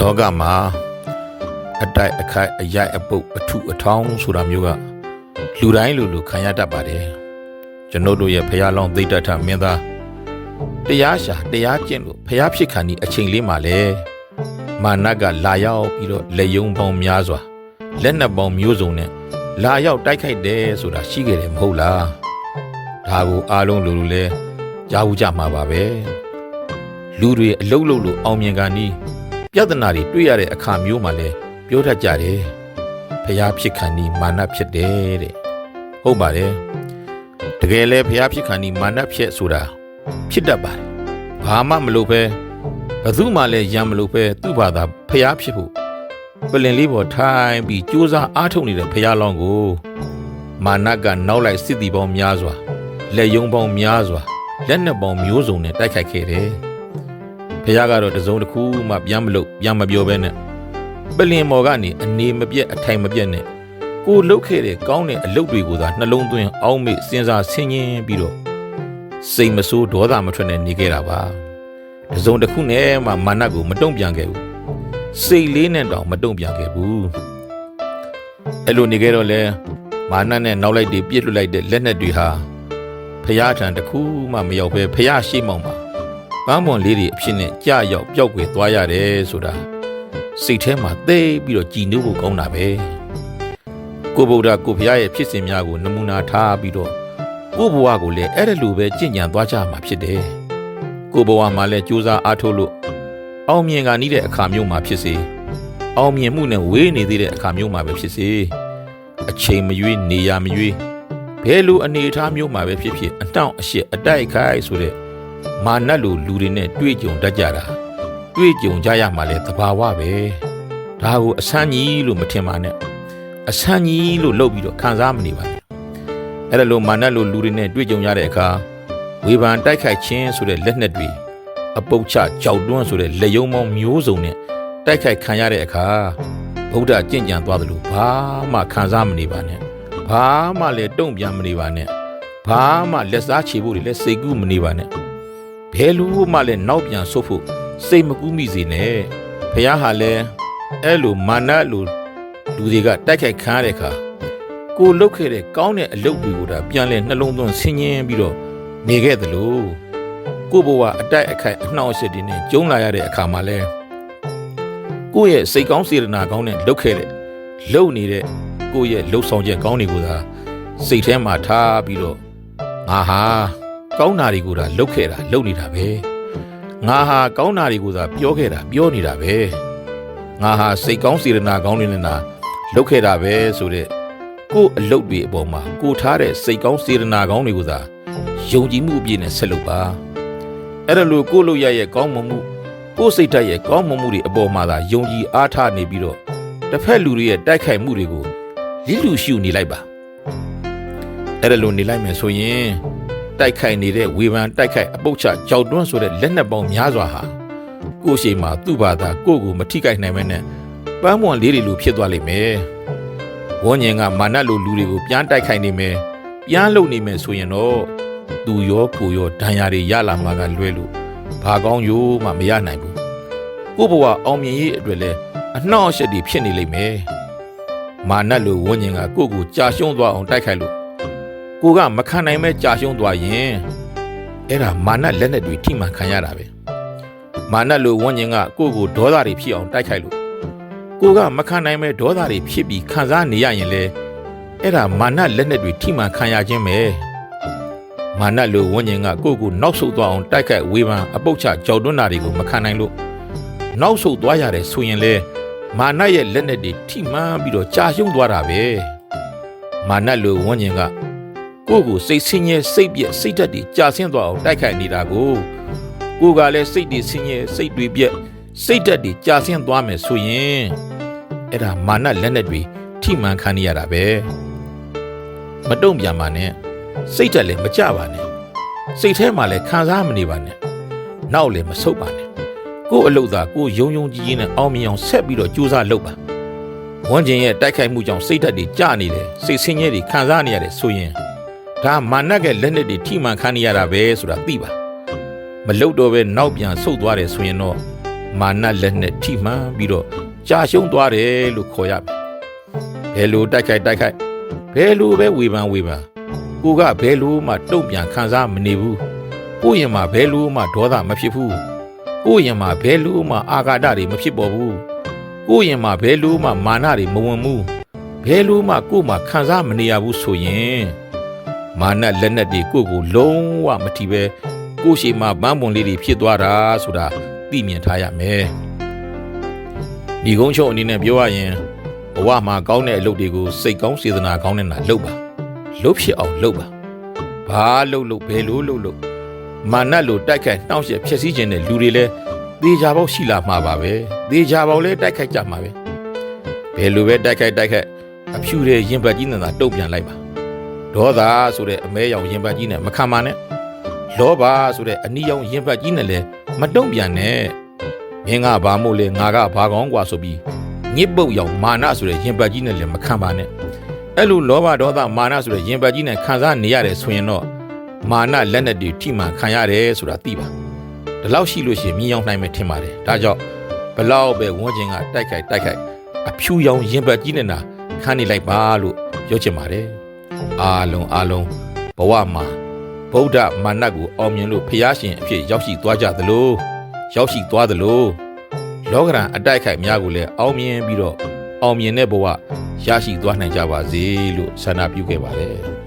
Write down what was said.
လောကမှာအတိုက်အခိုက်အရိုက်အပုတ်အထုအထောင်းဆိုတာမျိုးကလူတိုင်းလူလူခံရတတ်ပါတယ်ကျွန်ုပ်တို့ရဲ့ဖះလောင်းသိတ္တထမင်းသားတရားရှာတရားကျင့်လို့ဖះဖြစ်ခံဒီအချိန်လေးမှာလေမာနကလာရောက်ပြီးတော့လက်ယုံပေါင်းများစွာလက်နက်ပေါင်းမျိုးစုံနဲ့လာရောက်တိုက်ခိုက်တယ်ဆိုတာရှိခဲ့တယ်မဟုတ်လားဒါကိုအားလုံးလူလူလဲကြားဘူးကြမှာပါပဲလူတွေအလုတ်လုတ်လို့အောင်မြင်ကန်ဒီ ပြဿနာတွေတွေ့ရတဲ့အခါမျိုးမှာလဲပြောတတ်ကြတယ်ဖျားဖြစ်ခံဒီမာနဖြစ်တယ်တဲ့ဟုတ်ပါတယ်တကယ်လဲဖျားဖြစ်ခံဒီမာနဖြစ်ဆိုတာဖြစ်တတ်ပါတယ်ဘာမှမလုပ်ပဲဘယ်သူမှလည်းရံမလုပ်ပဲသူ့ဘာသာဖျားဖြစ်ဖို့ပလင်လေးပေါ်ထိုင်ပြီးစူးစမ်းအားထုတ်နေတဲ့ဖျားလောင်းကိုမာနကနောက်လိုက်စစ်တီပေါင်းများစွာလက်ယုံပေါင်းများစွာလက်နက်ပေါင်းမျိုးစုံနဲ့တိုက်ခိုက်ခဲ့တယ် ဖះကတော့တစုံတစ်ခုမှပြန်မလို့ပြန်မပြောဘဲနဲ့ပလင်မော်ကနေအနေမပြတ်အထိုင်မပြတ်နဲ့ကိုလှုပ်ခဲ့တဲ့ကောင်းတဲ့အလုပ်တွေကိုသာနှလုံးသွင်းအောင်းမေ့စဉ်းစားဆင်ခြင်ပြီးတော့စိတ်မဆိုးဒေါသမထွက်နဲ့နေခဲ့တာပါတစုံတစ်ခုနဲ့မှမာနကိုမတုံ့ပြန်ခဲ့ဘူးစိတ်လေးနဲ့တောင်မတုံ့ပြန်ခဲ့ဘူးအဲ့လိုနေခဲ့တော့လဲမာနနဲ့နောက်လိုက်တွေပြစ်လွတ်လိုက်တဲ့လက်နက်တွေဟာဖះထံတစ်ခုမှမရောက်ပဲဖះရှိမောင်ပါ ပန်းမွန်လေးတွေအဖြစ်နဲ့ကြာရောက်ပျောက်ကွယ်သွားရတယ်ဆိုတာစိတ်ထဲမှာသိပြီးတော့ကြည်နူးဖို့ကောင်းတာပဲကိုဗုဒ္ဓကိုဘုရားရဲ့ဖြစ်စဉ်များကိုနမူနာထားပြီးတော့ကိုဘဝကိုလည်းအဲ့ဒါလိုပဲကြင်ကြံသွားကြမှာဖြစ်တယ်ကိုဘဝမှာလည်းကြိုးစားအားထုတ်လို့အောင်မြင်ကနီးတဲ့အခါမျိုးမှာဖြစ်စေအောင်မြင်မှုနဲ့ဝေးနေသေးတဲ့အခါမျိုးမှာပဲဖြစ်စေအချိန်မရွေးနေရမရွေးဘယ်လိုအနေအထားမျိုးမှာပဲဖြစ်ဖြစ်အတောင့်အရှက်အတိုက်အခိုက်ဆိုတဲ့ မာနတ်လိုလူတွေနဲ့တွေ့ကြုံတတ်ကြတာတွေ့ကြုံကြရမှာလဲသဘာဝပဲဒါကိုအဆန်းကြီးလို့မထင်ပါနဲ့အဆန်းကြီးလို့လုပ်ပြီးတော့ခံစားမနေပါနဲ့အဲ့ဒါလိုမာနတ်လိုလူတွေနဲ့တွေ့ကြုံရတဲ့အခါဝေဖန်တိုက်ခိုက်ခြင်းဆိုတဲ့လက်နက်တွေအပုတ်ချကြောက်တွန်းဆိုတဲ့လက်ယုံမောင်းမျိုးစုံနဲ့တိုက်ခိုက်ခံရတဲ့အခါဗုဒ္ဓကြင်ကြံသွားတယ်လို့ဘာမှခံစားမနေပါနဲ့ဘာမှလည်းတုံ့ပြန်မနေပါနဲ့ဘာမှလက်စားချေဖို့တွေလည်းစိတ်ကူးမနေပါနဲ့ဘ ယ်လိုမှလည်းနောက်ပြန်ဆုတ်ဖို့စိတ်မကူးမိစေနဲ့ဖះဟာလည်းအဲ့လိုမာနလိုလူတွေကတိုက်ခိုက်ခံရတဲ့အခါကိုလုတ်ခဲ့တဲ့ကောင်းတဲ့အလုပ်တွေကိုဒါပြန်လဲနှလုံးသွင်းဆင်ញင်းပြီးတော့နေခဲ့သလိုကိုဘဝအတိုက်အခိုက်အနှောက်အယှက်တွေနဲ့ကျုံလာရတဲ့အခါမှာလဲကိုယ့်ရဲ့စိတ်ကောင်းစေတနာကောင်းနဲ့လုတ်ခဲ့တဲ့လုံနေတဲ့ကိုယ့်ရဲ့လှုပ်ဆောင်ချက်ကောင်းတွေကိုသာစိတ်ထဲမှာထားပြီးတော့ငါဟာ ကောင်းတာတွေကိုသာလုပ်ခဲ့တာလုပ်နေတာပဲငါဟာကောင်းတာတွေကိုသာပြောခဲ့တာပြောနေတာပဲငါဟာစိတ်ကောင်းစေတနာကောင်းတွေနဲ့သာလုပ်ခဲ့တာပဲဆိုတဲ့ကိုယ့်အလုပ်တွေအပေါ်မှာကိုထားတဲ့စိတ်ကောင်းစေတနာကောင်းတွေကိုသာယုံကြည်မှုအပြည့်နဲ့ဆက်လုပ်ပါအဲ့ဒါလို့ကိုယ့်လုပ်ရရဲ့ကောင်းမွန်မှုကိုယ့်စိတ်ဓာတ်ရဲ့ကောင်းမွန်မှုတွေအပေါ်မှာသာယုံကြည်အားထားနေပြီးတော့တစ်ဖက်လူတွေရဲ့တိုက်ခိုက်မှုတွေကိုလိလူရှုနေလိုက်ပါအဲ့ဒါလို့နေလိုက်မယ်ဆိုရင် တိုက်ခိုက်နေတဲ့ဝေဖန်တိုက်ခိုက်အပုတ်ချကြောက်တွန်းဆိုတဲ့လက်နက်ပေါင်းများစွာဟာကိုယ့်ရှိမှာသူ့ဘာသာကိုယ့်ကိုမထိခိုက်နိုင်မဲနဲ့ပန်းမွန်လေးတွေလိုဖြစ်သွားလိမ့်မယ်။ဝန်းကျင်ကမာနလိုလူတွေကိုပြန်တိုက်ခိုက်နေမယ်။ပြန်လုံနေမယ်ဆိုရင်တော့သူရောကိုရောဒဏ်ရာတွေရလာမှာကလွဲလို့ဘာကောင်းရိုးမှမရနိုင်ဘူး။ကိုယ့်ဘဝအောင်မြင်ရေးအတွက်လဲအနှောက်အယှက်တွေဖြစ်နေလိမ့်မယ်။မာနလိုဝန်းကျင်ကကိုယ့်ကိုကြာရှုံးသွားအောင်တိုက်ခိုက်လို့ ကိုကမခံနိုင်မဲ့ကြာရှုံးသွားရင်အဲ့ဒါမာနလက်နဲ့တွေထိမှန်ခံရတာပဲမာနလိုဝန်းကျင်ကကိုကိုဒေါသတွေဖြစ်အောင်တိုက်ခိုက်လို့ကိုကမခံနိုင်မဲ့ဒေါသတွေဖြစ်ပြီးခံစားနေရရင်လေအဲ့ဒါမာနလက်နဲ့တွေထိမှန်ခံရခြင်းပဲမာနလိုဝန်းကျင်ကကိုကိုနောက်ဆုတ်သွားအောင်တိုက်ခိုက်ဝေဖန်အပုတ်ချကြောက်တွန်းတာတွေကိုမခံနိုင်လို့နောက်ဆုတ်သွားရတယ်ဆိုရင်လေမာနရဲ့လက်နဲ့တွေထိမှန်ပြီးတော့ကြာရှုံးသွားတာပဲမာနလိုဝန်းကျင်က ကိုယ့်ကိုစိတ်ဆင်းရဲစိတ်ပြက်စိတ်ဓာတ်တွေကြာဆင်းသွားအောင်တိုက်ခိုက်နေတာကိုကိုယ်ကလည်းစိတ်တွေဆင်းရဲစိတ်တွေပြက်စိတ်ဓာတ်တွေကြာဆင်းသွားမယ်ဆိုရင်အဲ့ဒါမာနလက်နက်တွေထိမှန်ခံရတာပဲမတုံ့ပြန်ပါနဲ့စိတ်ဓာတ်လည်းမကြပါနဲ့စိတ်ထဲမှာလည်းခံစားမနေပါနဲ့နောက်လည်းမဆုတ်ပါနဲ့ကိုယ့်အလုပ်သာကိုယ်ယုံယုံကြည်ကြည်နဲ့အောင်မြင်အောင်ဆက်ပြီးတော့ကြိုးစားလုပ်ပါဝန်းကျင်ရဲ့တိုက်ခိုက်မှုကြောင့်စိတ်ဓာတ်တွေကျနေတယ်စိတ်ဆင်းရဲတွေခံစားနေရတယ်ဆိုရင် ဒါမာနကလက်နဲ့တွေထိမှန်ခံနေရတာပဲဆိုတာသိပါမလုတ်တော့ပဲနောက်ပြန်ဆုတ်သွားတယ်ဆိုရင်တော့မာနလက်နဲ့ထိမှန်ပြီးတော့ကြာရှုံးသွားတယ်လို့ခေါ်ရမယ်ဘယ်လိုတိုက်ခိုက်တိုက်ခိုက်ဘယ်လိုပဲဝေဖန်ဝေဖန်ကိုကဘယ်လိုမှတုံ့ပြန်ခံစားမနေဘူးကိုယ့်ရင်မှာဘယ်လိုမှဒေါသမဖြစ်ဘူးကိုယ့်ရင်မှာဘယ်လိုမှအာဃာတတွေမဖြစ်ပေါ်ဘူးကိုယ့်ရင်မှာဘယ်လိုမှမာနတွေမဝင်ဘူးဘယ်လိုမှကိုယ်မှခံစားမနေရဘူးဆိုရင် မာနလက်နက်တွေကိုယ့်ကိုလုံးဝမထီပဲကိုယ့်ရှိမှဘန်းပွန်လေးတွေဖြစ်သွားတာဆိုတာသိမြင်ထားရမယ်ဒီကုန်းချုပ်အနေနဲ့ပြောရရင်ဘဝမှာကောင်းတဲ့အလုပ်တွေကိုစိတ်ကောင်းစေတနာကောင်းနဲ့နာလုပ်ပါလုပ်ဖြစ်အောင်လုပ်ပါဘာလုပ်လို့ဘယ်လိုလုပ်လို့မာနလိုတိုက်ခိုက်နှောင့်ယှက်ဖျက်ဆီးခြင်းတဲ့လူတွေလည်းသေချာပေါက်ရှိလာမှာပါပဲသေချာပေါက်လည်းတိုက်ခိုက်ကြမှာပဲဘယ်လိုပဲတိုက်ခိုက်တိုက်ခိုက်အဖြူတဲ့ရင်ပတ်ကြီးနဲ့သာတုံ့ပြန်လိုက်ပါ ဒေါသဆိုတဲ့အမဲရောင်ရင်ပတ်ကြီးနဲ့မခံပါနဲ့လောဘဆိုတဲ့အနီးရောင်ရင်ပတ်ကြီးနဲ့လည်းမတုံ့ပြန်နဲ့မင်းကဘာမို့လဲငါကဘာကောင်းกว่าဆိုပြီးညစ်ပုတ်ရောင်မာနဆိုတဲ့ရင်ပတ်ကြီးနဲ့လည်းမခံပါနဲ့အဲ့လိုလောဘဒေါသမာနဆိုတဲ့ရင်ပတ်ကြီးနဲ့ခံစားနေရတယ်ဆိုရင်တော့ မာနလက်နက်တွေထိမှန်ခံရတယ်ဆိုတာသိပါဒီလောက်ရှိလို့ရှိရင်မြင်အောင်နိုင်မယ်ထင်ပါတယ်ဒါကြောင့်ဘလောက်ပဲဝန်းကျင်ကတိုက်ခိုက်တိုက်ခိုက်အဖြူရောင်ရင်ပတ်ကြီးနေတာခန်းနေလိုက်ပါလို့ပြောချင်ပါတယ် အားလုံးအားလုံးဘဝမှာဗုဒ္ဓမာနကိုအောင်မြင်လို့ဖျားရှင်အဖြစ်ရောက်ရှိသွားကြသလိုရောက်ရှိသွားသလိုလောကရန်အတိုက်ခိုက်များကိုလည်းအောင်မြင်ပြီးတော့အောင်မြင်တဲ့ဘဝရရှိသွားနိုင်ကြပါစေလို့ဆန္ဒပြုခဲ့ပါတယ်